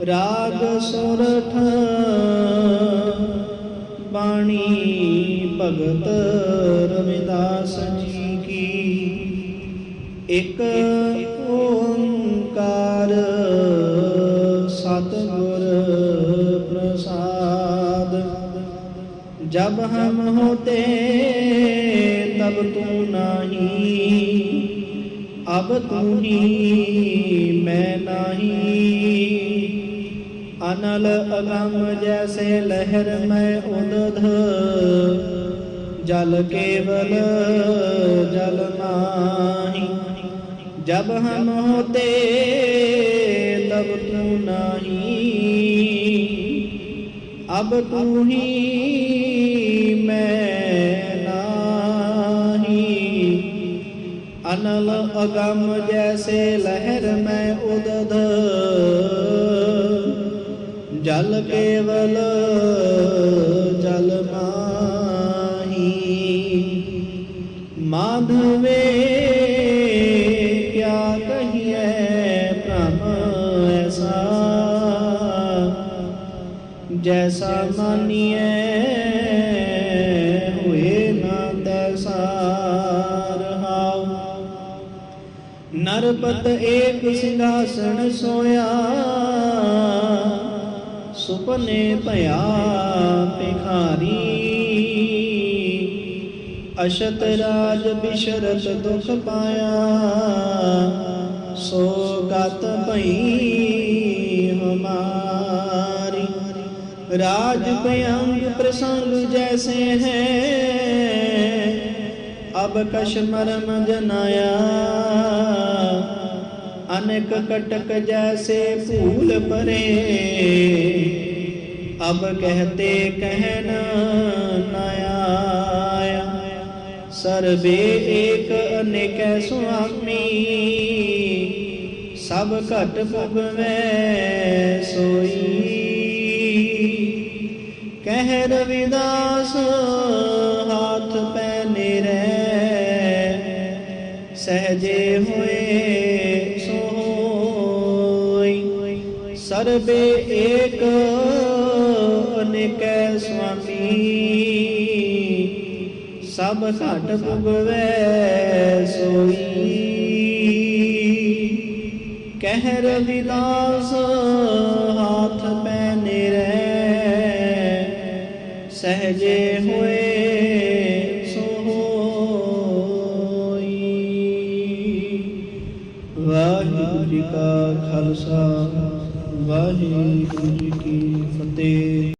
راگرتھ بانی بگت روداس جی کی ایک ست گور پرساد جب ہم ہوتے تب تو نہیں اب تھی میں نہی انل اغم جیسے لہر میں ادھ جل کیول جل ماہی جب ہم ہوتے تب تو نہیں اب تو ہی میں نہیں انل اغم جیسے لہر میں ادھ جل کیول جل ماہی مادھو کیا کہیے پرم ایسا جیسا مانیے ہوئے نا دس نرپت ایک سنگھاسن سویا سپنے پیا پکھاری اشت راج بشرت دکھ پایا۔ سو گات پی ہماری۔ راج پیام پرسنگ جیسے ہیں۔ اب کشمرم جنایا۔ کانک کٹک جیسے پھول پرے اب کہتے کہنا نیا سر بے ایک انکہ سوامی سب کٹ پگ میں سوئی کہہ رویداس ہاتھ پہنے رہے سہجے بے ایک انکے سوامی سب کٹ بگوے سوئی کہر ویداز ہاتھ پینے رہے سہجے ہوئے سوئی واحد کا خلصہ ਵਾਹਿਗੁਰੂ ਜੀ ਕੀ ਫਤਿਹ।